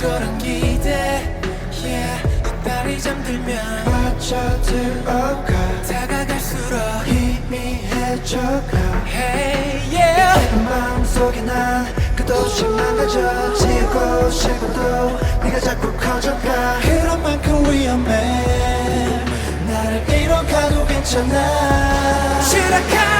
그런 기대. Yeah 헛다리 잠들면 빠져들어가. 다가갈수록 희미해져가. Hey yeah. 내 마음속에 난 끝없이 망가져 지고 싶어도 네가 자꾸 커져가. 그런 만큼 위험해. 나를 이뤄가도 괜찮아. 지락한